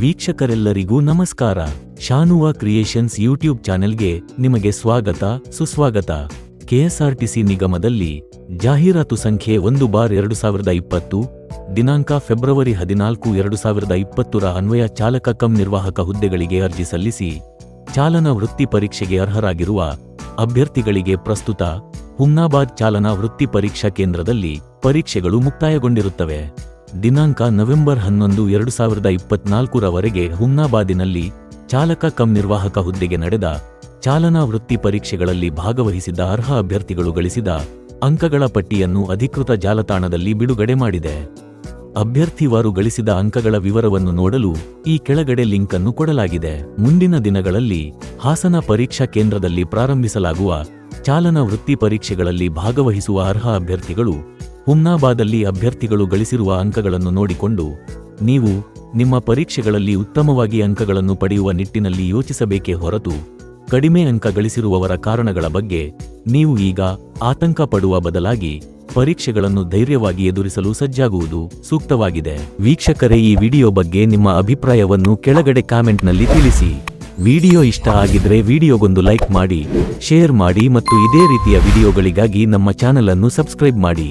ವೀಕ್ಷಕರೆಲ್ಲರಿಗೂ ನಮಸ್ಕಾರ. ಶಾನುವಾ creations YouTube ಚಾನೆಲ್ಗೆ ನಿಮಗೆ ಸ್ವಾಗತ, ಸುಸ್ವಾಗತ. ಕೆಎಸ್ಆರ್ಟಿಸಿ ನಿಗಮದಲ್ಲಿ ಜಾಹೀರಾತು ಸಂಖ್ಯೆ ಒಂದು ಬಾರ್ ಎರಡು ಸಾವಿರದ ಇಪ್ಪತ್ತು, ದಿನಾಂಕ ಫೆಬ್ರವರಿ ಹದಿನಾಲ್ಕು ಎರಡು ಸಾವಿರದ ಇಪ್ಪತ್ತರ ಅನ್ವಯ ಚಾಲಕ ಕಂ ನಿರ್ವಾಹಕ ಹುದ್ದೆಗಳಿಗೆ ಅರ್ಜಿ ಸಲ್ಲಿಸಿ, ಚಾಲನಾ ವೃತ್ತಿ ಪರೀಕ್ಷೆಗೆ ಅರ್ಹರಾಗಿರುವ ಅಭ್ಯರ್ಥಿಗಳಿಗೆ ಪ್ರಸ್ತುತ ಹುಮ್ನಾಬಾದ್ ಚಾಲನಾ ವೃತ್ತಿ ಪರೀಕ್ಷಾ ಕೇಂದ್ರದಲ್ಲಿ ಪರೀಕ್ಷೆಗಳು ಮುಕ್ತಾಯಗೊಂಡಿರುತ್ತವೆ. ದಿನಾಂಕ ನವೆಂಬರ್ ಹನ್ನೊಂದು, ಎರಡು ಸಾವಿರದ ಇಪ್ಪತ್ನಾಲ್ಕರವರೆಗೆ ಹುಮ್ನಾಬಾದಿನಲ್ಲಿ ಚಾಲಕ ಕಂ ನಿರ್ವಾಹಕ ಹುದ್ದೆಗೆ ನಡೆದ ಚಾಲನಾ ವೃತ್ತಿ ಪರೀಕ್ಷೆಗಳಲ್ಲಿ ಭಾಗವಹಿಸಿದ ಅರ್ಹ ಅಭ್ಯರ್ಥಿಗಳು ಗಳಿಸಿದ ಅಂಕಗಳ ಪಟ್ಟಿಯನ್ನು ಅಧಿಕೃತ ಜಾಲತಾಣದಲ್ಲಿ ಬಿಡುಗಡೆ ಮಾಡಿದೆ. ಅಭ್ಯರ್ಥಿವಾರು ಗಳಿಸಿದ ಅಂಕಗಳ ವಿವರವನ್ನು ನೋಡಲು ಈ ಕೆಳಗಡೆ ಲಿಂಕ್ ಅನ್ನು ಕೊಡಲಾಗಿದೆ. ಮುಂದಿನ ದಿನಗಳಲ್ಲಿ ಹಾಸನ ಪರೀಕ್ಷಾ ಕೇಂದ್ರದಲ್ಲಿ ಪ್ರಾರಂಭಿಸಲಾಗುವ ಚಾಲನಾ ವೃತ್ತಿ ಪರೀಕ್ಷೆಗಳಲ್ಲಿ ಭಾಗವಹಿಸುವ ಅರ್ಹ ಅಭ್ಯರ್ಥಿಗಳು ಹುಮ್ನಾಬಾದಲ್ಲಿ ಅಭ್ಯರ್ಥಿಗಳು ಗಳಿಸಿರುವ ಅಂಕಗಳನ್ನು ನೋಡಿಕೊಂಡು, ನೀವು ನಿಮ್ಮ ಪರೀಕ್ಷೆಗಳಲ್ಲಿ ಉತ್ತಮವಾಗಿ ಅಂಕಗಳನ್ನು ಪಡೆಯುವ ನಿಟ್ಟಿನಲ್ಲಿ ಯೋಚಿಸಬೇಕೇ ಹೊರತು, ಕಡಿಮೆ ಅಂಕ ಗಳಿಸಿರುವವರ ಕಾರಣಗಳ ಬಗ್ಗೆ ನೀವು ಈಗ ಆತಂಕ ಪಡುವ ಬದಲಾಗಿ ಪರೀಕ್ಷೆಗಳನ್ನು ಧೈರ್ಯವಾಗಿ ಎದುರಿಸಲು ಸಜ್ಜಾಗುವುದು ಸೂಕ್ತವಾಗಿದೆ. ವೀಕ್ಷಕರೇ, ಈ ವಿಡಿಯೋ ಬಗ್ಗೆ ನಿಮ್ಮ ಅಭಿಪ್ರಾಯವನ್ನು ಕೆಳಗಡೆ ಕಾಮೆಂಟ್ನಲ್ಲಿ ತಿಳಿಸಿ. ವಿಡಿಯೋ ಇಷ್ಟ ಆಗಿದ್ರೆ ವಿಡಿಯೋಗೊಂದು ಲೈಕ್ ಮಾಡಿ, ಶೇರ್ ಮಾಡಿ ಮತ್ತು ಇದೇ ರೀತಿಯ ವಿಡಿಯೋಗಳಿಗಾಗಿ ನಮ್ಮ ಚಾನೆಲ್ ಅನ್ನು ಸಬ್ಸ್ಕ್ರೈಬ್ ಮಾಡಿ.